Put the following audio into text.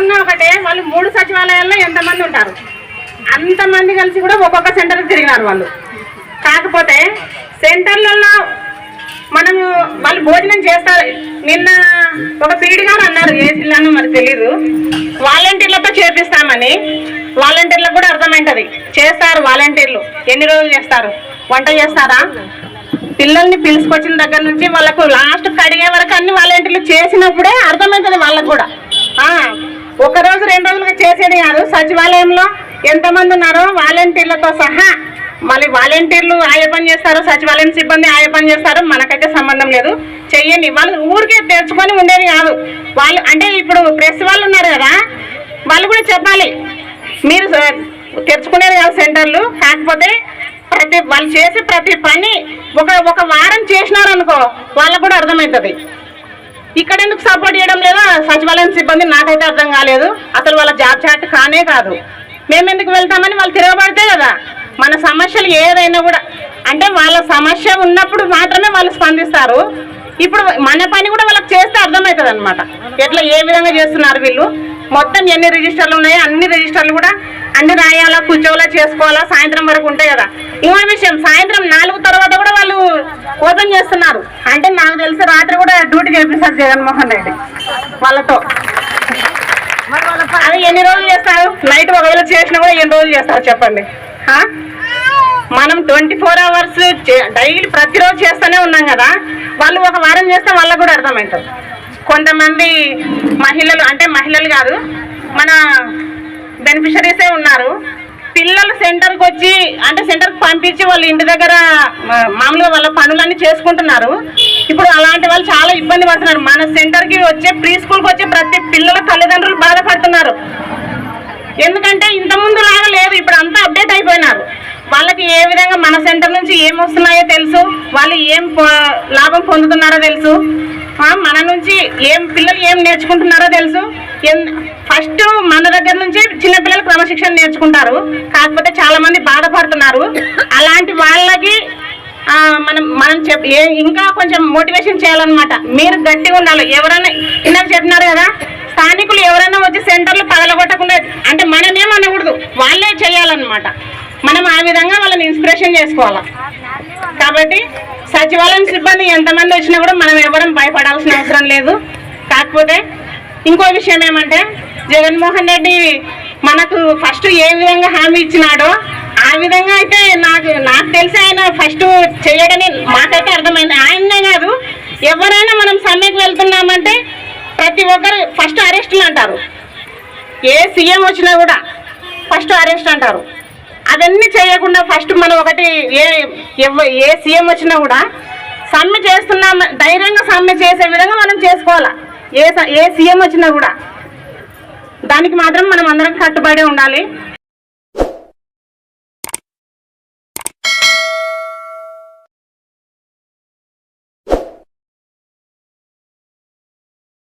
ఉన్నా ఒకటే వాళ్ళు మూడు సచివాలయాల్లో ఎంతమంది ఉంటారు? అంతమంది కలిసి కూడా ఒక్కొక్క సెంటర్కి తిరిగినారు వాళ్ళు. కాకపోతే సెంటర్లలో మనము వాళ్ళు భోజనం చేస్తారు నిన్న ఒక పీడి గారు అన్నారు ఏ జిల్లానో మరి తెలీదు. వాలంటీర్లతో చేపిస్తామని వాలంటీర్లకు కూడా అర్థమైంటది. చేస్తారు వాలంటీర్లు. ఎన్ని రోజులు చేస్తారు? వంట చేస్తారా? పిల్లల్ని పిలుచుకొచ్చిన దగ్గర నుంచి వాళ్ళకు లాస్ట్ కడిగే వరకు అన్ని వాలంటీర్లు చేసినప్పుడే అర్థమవుతుంది వాళ్ళకు కూడా. ఒక రోజు రెండు రోజులుగా చేసేది కాదు. సచివాలయంలో ఎంతమంది ఉన్నారో వాలంటీర్లతో సహా మళ్ళీ వాలంటీర్లు ఆయా పని చేస్తారు సచివాలయం సిబ్బంది ఆయా పని చేస్తారు మనకైతే సంబంధం లేదు. చెయ్యండి. వాళ్ళు ఊరికే తెచ్చుకొని ఉండేది కాదు. వాళ్ళు అంటే ఇప్పుడు ప్రెస్ వాళ్ళు ఉన్నారు కదా వాళ్ళు కూడా చెప్పాలి. మీరు తెచ్చుకునేది కాదు సెంటర్లు. కాకపోతే ప్రతి వాళ్ళు చేసే ప్రతి పని ఒక ఒక వారం చేసినారనుకో వాళ్ళకు కూడా అర్థమవుతుంది. ఇక్కడ ఎందుకు సపోర్ట్ చేయడం లేదా? సచివాలయం సిబ్బంది నాకైతే అర్థం కాలేదు. అసలు వాళ్ళ జాబ్ చాట్ కానే కాదు. మేము ఎందుకు వెళ్తామని వాళ్ళు తిరగబడితే కదా. మన సమస్యలు ఏదైనా కూడా అంటే వాళ్ళ సమస్య ఉన్నప్పుడు మాత్రమే వాళ్ళు స్పందిస్తారు. ఇప్పుడు మన పని కూడా వాళ్ళకి చేస్తే అర్థమవుతుంది అనమాట ఎట్లా ఏ విధంగా చేస్తున్నారు వీళ్ళు? మొత్తం ఎన్ని రిజిస్టర్లు ఉన్నాయో? అన్ని రిజిస్టర్లు కూడా అన్ని రాయాలా కూర్చోవాలా చేసుకోవాలా సాయంత్రం వరకు ఉంటాయి కదా. ఇంకో విషయం సాయంత్రం నాలుగు తర్వాత కూడా వాళ్ళు ఓపెన్ చేస్తున్నారు. అంటే నాకు తెలిసి రాత్రి కూడా డ్యూటీ చేపిస్తారు జగన్మోహన్ రెడ్డి వాళ్ళతో. అది ఎన్ని రోజులు చేస్తారు? నైట్ ఒకవేళ చేసినా కూడా ఎన్ని రోజులు చేస్తారు చెప్పండి? మనం ట్వంటీ ఫోర్ అవర్స్ డైలీ ప్రతిరోజు చేస్తూనే ఉన్నాం కదా. వాళ్ళు ఒక వారం చేస్తే వాళ్ళకు కూడా అర్థమవుతుంది కొంతమంది మహిళలు అంటే మహిళలు కాదు మన బెనిఫిషరీసే ఉన్నారు. పిల్లలు సెంటర్కి వచ్చి అంటే సెంటర్కి వాళ్ళ ఇంటి దగ్గర మామూలుగా వాళ్ళ పనులన్నీ చేసుకుంటున్నారు. ఇప్పుడు అలాంటి వాళ్ళు చాలా ఇబ్బంది పడుతున్నారు. మన సెంటర్కి వచ్చే ప్రీ స్కూల్కి వచ్చే ప్రతి పిల్లల తల్లిదండ్రులు బాధపడుతున్నారు. ఎందుకంటే ఇంతకుముందు లాగా లేదు. ఇప్పుడు అంతా అప్డేట్ అయిపోయినారు. వాళ్ళకి ఏ విధంగా మన సెంటర్ నుంచి ఏం వస్తున్నాయో తెలుసు. వాళ్ళు ఏం లాభం పొందుతున్నారో తెలుసు. మన నుంచి ఏం పిల్లలు ఏం నేర్చుకుంటున్నారో తెలుసు. ఫస్ట్ మన దగ్గర నుంచి చిన్నపిల్లలు క్రమశిక్షణ నేర్చుకుంటారు. కాకపోతే చాలా మంది బాధపడుతున్నారు. అలాంటి వాళ్ళకి మనం మనం చెప్ ఏ- ఇంకా కొంచెం మోటివేషన్ చేయాలన్నమాట. మీరు గట్టిగా ఉండాలి. ఎవరైనా ఇందాక చెప్పినారు కదా స్థానికులు ఎవరైనా వచ్చి సెంటర్లు పగలగొట్టకుండా అంటే మనమేం అనకూడదు వాళ్ళే చేయాలన్నమాట. మనం ఆ విధంగా వాళ్ళని ఇన్స్పిరేషన్ చేసుకోవాలి. కాబట్టి సచివాలయం సిబ్బంది ఎంతమంది వచ్చినా కూడా మనం ఎవరం భయపడాల్సిన అవసరం లేదు. కాకపోతే ఇంకో విషయం ఏమంటే జగన్మోహన్ రెడ్డి మనకు ఫస్ట్ ఏ విధంగా హామీ ఇచ్చినాడో ఆ విధంగా అయితే నాకు నాకు తెలిసి ఆయన ఫస్ట్ చేయడని మాకైతే అర్థమైంది. ఆయనే కాదు ఎవరైనా మనం సమ్మెకి వెళ్తున్నామంటే ప్రతి ఒక్కరు ఫస్ట్ అరెస్టులు అంటారు. ఏ సీఎం వచ్చినా కూడా ఫస్ట్ అరెస్ట్ అంటారు. అవన్నీ చేయకుండా ఫస్ట్ మనం ఒకటి ఏ ఏ సీఎం వచ్చినా కూడా సమ్మె చేస్తున్నాం ధైర్యంగా సమ్మె చేసే విధంగా మనం చేసుకోవాలా? ఏ ఏ సీఎం వచ్చినా కూడా దానికి మాత్రం మనం అందరం కట్టుబడి ఉండాలి.